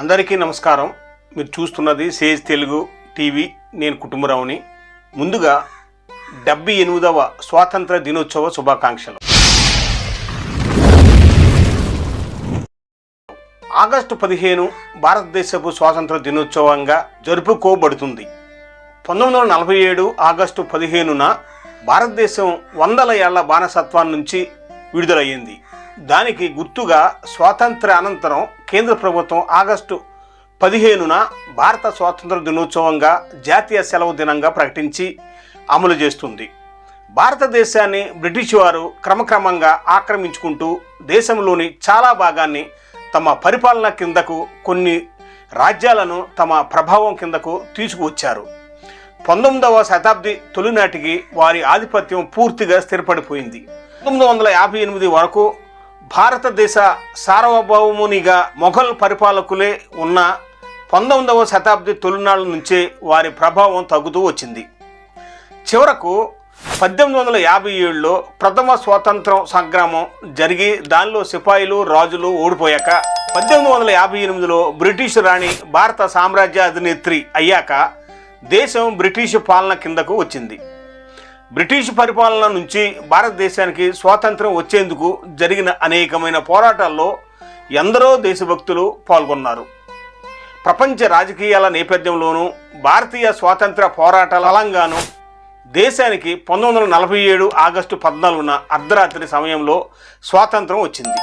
అందరికీ నమస్కారం. మీరు చూస్తున్నది సేజ్ తెలుగు టీవీ. నేను కుటుంబరావుని. ముందుగా డెబ్బై ఎనిమిదవ స్వాతంత్ర దినోత్సవ శుభాకాంక్షలు. ఆగస్టు పదిహేను భారతదేశపు స్వాతంత్ర దినోత్సవంగా జరుపుకోబడుతుంది. పంతొమ్మిది వందల నలభై ఏడు ఆగస్టు పదిహేనున భారతదేశం వందల ఏళ్ళ బానిసత్వం నుంచి విడుదలయ్యింది. దానికి గుర్తుగా స్వాతంత్ర అనంతరం కేంద్ర ప్రభుత్వం ఆగస్టు పదిహేనున భారత స్వాతంత్ర దినోత్సవంగా జాతీయ సెలవు దినంగా ప్రకటించి అమలు చేస్తుంది. భారతదేశాన్ని బ్రిటిష్ వారు క్రమక్రమంగా ఆక్రమించుకుంటూ దేశంలోని చాలా భాగాన్ని తమ పరిపాలన కిందకు కొన్ని రాజ్యాలను తమ ప్రభావం కిందకు తీసుకువచ్చారు. పంతొమ్మిదవ శతాబ్ది తొలినాటికి వారి ఆధిపత్యం పూర్తిగా స్థిరపడిపోయింది. పంతొమ్మిది వందల యాభై ఎనిమిది వరకు భారతదేశ సార్వభౌమునిగా మొఘల్ పరిపాలకులే ఉన్న పంతొమ్మిదవ శతాబ్ది తొలినాళ్ళ నుంచే వారి ప్రభావం తగ్గుతూ వచ్చింది. చివరకు పద్దెనిమిది వందల యాభై ఏడులో ప్రథమ స్వాతంత్రం సంగ్రామం జరిగి దానిలో సిపాయిలు రాజులు ఓడిపోయాక పద్దెనిమిది వందల యాభై ఎనిమిదిలో బ్రిటిష్ రాణి భారత సామ్రాజ్య అధినేత్రి అయ్యాక దేశం బ్రిటిష్ పాలన కిందకు వచ్చింది. బ్రిటిష్ పరిపాలన నుంచి భారతదేశానికి స్వాతంత్రం వచ్చేందుకు జరిగిన అనేకమైన పోరాటాల్లో ఎందరో దేశభక్తులు పాల్గొన్నారు. ప్రపంచ రాజకీయాల నేపథ్యంలోనూ భారతీయ స్వాతంత్ర పోరాటాల బలంగాను దేశానికి పంతొమ్మిది వందల నలభై ఏడు ఆగస్టు పద్నాలుగున అర్ధరాత్రి సమయంలో స్వాతంత్రం వచ్చింది.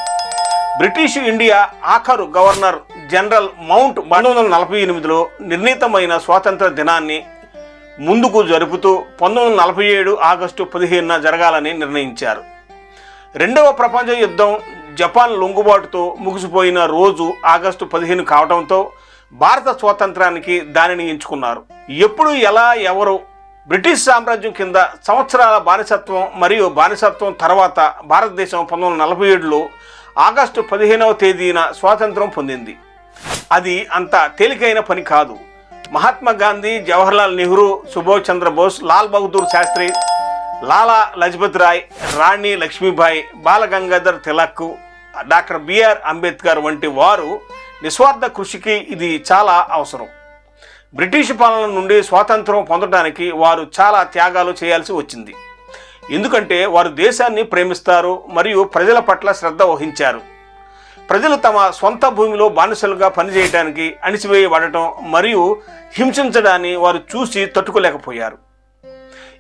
బ్రిటిష్ ఇండియా ఆఖరు గవర్నర్ జనరల్ మౌంట్ పంతొమ్మిది వందల నలభై ఎనిమిదిలో నిర్ణీతమైన స్వాతంత్ర దినాన్ని ముందుకు జరుపుతూ పంతొమ్మిది వందల నలభై ఏడు ఆగస్టు పదిహేనున జరగాలని నిర్ణయించారు. రెండవ ప్రపంచ యుద్ధం జపాన్ లొంగుబాటుతో ముగిసిపోయిన రోజు ఆగస్టు పదిహేను కావడంతో భారత స్వాతంత్రానికి దానిని ఎంచుకున్నారు. ఎప్పుడు ఎలా ఎవరు? బ్రిటిష్ సామ్రాజ్యం కింద సంవత్సరాల బానిసత్వం మరియు బానిసత్వం తర్వాత భారతదేశం పంతొమ్మిది వందల నలభై ఏడులో ఆగస్టు పదిహేనవ తేదీన స్వాతంత్రం పొందింది. అది అంత తేలికైన పని కాదు. మహాత్మా గాంధీ జవహర్లాల్ నెహ్రూ సుభాష్ చంద్రబోస్ లాల్ బహదూర్ శాస్త్రి లాలా లజపత్ రాయ్ రాణి లక్ష్మీబాయి బాలగంగాధర్ తిలక్ డాక్టర్ బిఆర్ అంబేద్కర్ వంటి వారు నిస్వార్థ కృషికి ఇది చాలా అవసరం. బ్రిటిష్ పాలన నుండి స్వాతంత్రం పొందడానికి వారు చాలా త్యాగాలు చేయాల్సి వచ్చింది. ఎందుకంటే వారు దేశాన్ని ప్రేమిస్తారు మరియు ప్రజల పట్ల శ్రద్ధ వహించారు. ప్రజలు తమ సొంత భూమిలో బానిసలుగా పనిచేయడానికి అణిచివేయబడటం మరియు హింసించడాన్ని వారు చూసి తట్టుకోలేకపోయారు.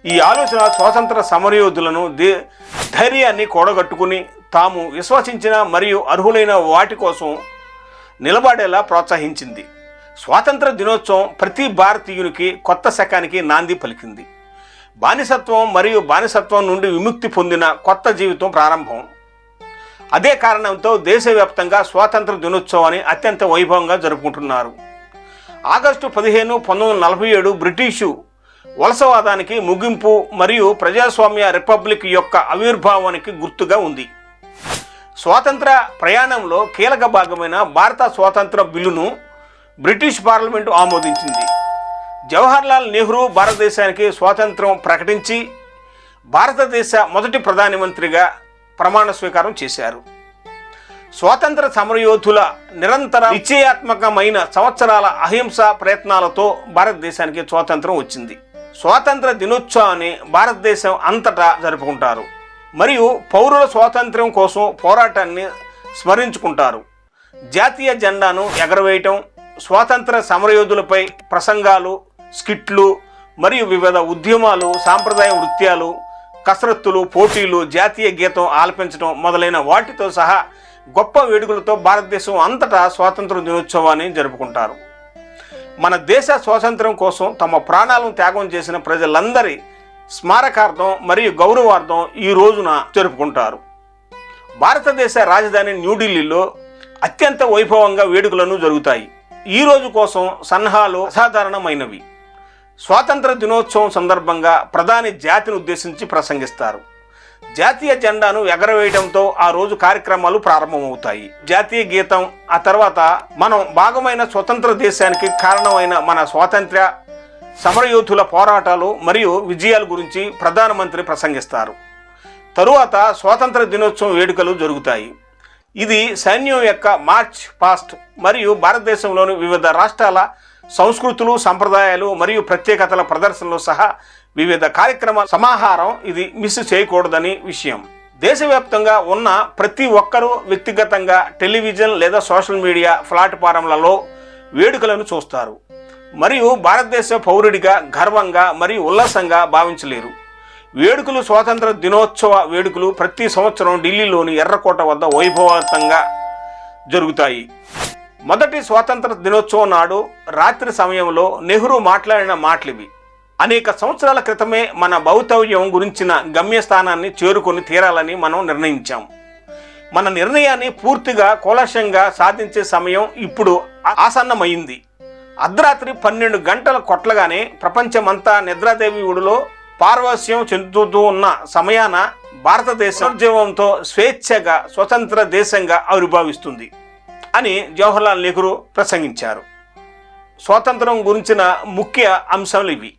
ఈ ఆలోచన స్వాతంత్ర సమరయోధులను దే ధైర్యాన్ని కూడగట్టుకుని తాము విశ్వసించిన మరియు అర్హులైన వాటి కోసం నిలబడేలా ప్రోత్సహించింది. స్వాతంత్ర దినోత్సవం ప్రతి భారతీయునికి కొత్త శకానికి నాంది పలికింది. బానిసత్వం మరియు బానిసత్వం నుండి విముక్తి పొందిన కొత్త జీవితం ప్రారంభం. అదే కారణంతో దేశవ్యాప్తంగా స్వాతంత్ర దినోత్సవాన్ని అత్యంత వైభవంగా జరుపుకుంటున్నారు. ఆగస్టు పదిహేను పంతొమ్మిది వందల నలభై ఏడు బ్రిటిషు వలసవాదానికి ముగింపు మరియు ప్రజాస్వామ్య రిపబ్లిక్ యొక్క ఆవిర్భావానికి గుర్తుగా ఉంది. స్వాతంత్ర ప్రయాణంలో కీలక భాగమైన భారత స్వాతంత్ర బిల్లును బ్రిటిష్ పార్లమెంటు ఆమోదించింది. జవహర్లాల్ నెహ్రూ భారతదేశానికి స్వాతంత్రం ప్రకటించి భారతదేశ మొదటి ప్రధానమంత్రిగా ప్రమాణ స్వీకారం చేశారు. స్వాతంత్ర సమరయోధుల నిరంతర నిశ్చయాత్మకమైన సంవత్సరాల అహింస ప్రయత్నాలతో భారతదేశానికి స్వాతంత్రం వచ్చింది. స్వాతంత్ర దినోత్సవాన్ని భారతదేశం అంతటా జరుపుకుంటారు. మరియు పౌరుల స్వాతంత్ర్యం కోసం పోరాటాన్ని స్మరించుకుంటారు. జాతీయ జెండాను ఎగరవేయటం స్వాతంత్ర సమరయోధులపై ప్రసంగాలు స్కిట్లు మరియు వివిధ ఉద్యమాలు సాంప్రదాయ నృత్యాలు కసరత్తులు పోటీలు జాతీయ గీతం ఆలపించడం మొదలైన వాటితో సహా గొప్ప వేడుకలతో భారతదేశం అంతటా స్వాతంత్ర దినోత్సవాన్ని జరుపుకుంటారు. మన దేశ స్వాతంత్రం కోసం తమ ప్రాణాలను త్యాగం చేసిన ప్రజలందరి స్మారకార్థం మరియు గౌరవార్థం ఈ రోజున జరుపుకుంటారు. భారతదేశ రాజధాని న్యూఢిల్లీలో అత్యంత వైభవంగా వేడుకలను జరుగుతాయి. ఈ రోజు కోసం సన్నాహాలు అసాధారణమైనవి. స్వాతంత్ర దినోత్సవం సందర్భంగా ప్రధాని జాతిని ఉద్దేశించి ప్రసంగిస్తారు. జాతీయ జెండాను ఎగరవేయడంతో ఆ రోజు కార్యక్రమాలు ప్రారంభమవుతాయి. జాతీయ గీతం ఆ తర్వాత మనం భాగమైన స్వతంత్ర దేశానికి కారణమైన మన స్వాతంత్ర్య సమరయోధుల పోరాటాలు మరియు విజయాల గురించి ప్రధానమంత్రి ప్రసంగిస్తారు. తరువాత స్వాతంత్ర దినోత్సవం వేడుకలు జరుగుతాయి. ఇది సైన్యం యొక్క మార్చ్ పాస్ట్ మరియు భారతదేశంలోని వివిధ రాష్ట్రాల సంస్కృతులు సంప్రదాయాలు మరియు ప్రత్యేకతల ప్రదర్శనలు సహా వివిధ కార్యక్రమాల సమాహారం ఇది మిస్ చేయకూడదని విషయం. దేశవ్యాప్తంగా ఉన్న ప్రతి ఒక్కరూ వ్యక్తిగతంగా టెలివిజన్ లేదా సోషల్ మీడియా ప్లాట్ఫారంలలో వేడుకలను చూస్తారు. మరియు భారతదేశ పౌరుడిగా గర్వంగా మరియు ఉల్లాసంగా భావించలేరు. వేడుకలు స్వాతంత్ర దినోత్సవ వేడుకలు ప్రతి సంవత్సరం ఢిల్లీలోని ఎర్రకోట వద్ద వైభవంతంగా జరుగుతాయి. మొదటి స్వాతంత్ర దినోత్సవం నాడు రాత్రి సమయంలో నెహ్రూ మాట్లాడిన మాటలివి. అనేక సంవత్సరాల క్రితమే మన భౌతవ్యం గురించిన గమ్యస్థానాన్ని చేరుకొని తీరాలని మనం నిర్ణయించాం. మన నిర్ణయాన్ని పూర్తిగా కోలశంగా సాధించే సమయం ఇప్పుడు ఆసన్నమైంది. అర్ధరాత్రి పన్నెండు గంటల కొట్లగానే ప్రపంచమంతా నిద్రాదేవి ఒడిలో పార్వస్యం చెందుతూ ఉన్న సమయాన భారతదేశం ఉద్యమంతో స్వేచ్ఛగా స్వతంత్ర దేశంగా ఆవిర్భావిస్తుంది. అని జవహర్లాల్ నెహ్రూ ప్రసంగించారు. స్వాతంత్రం గురించిన ముఖ్య అంశాలు ఇవి.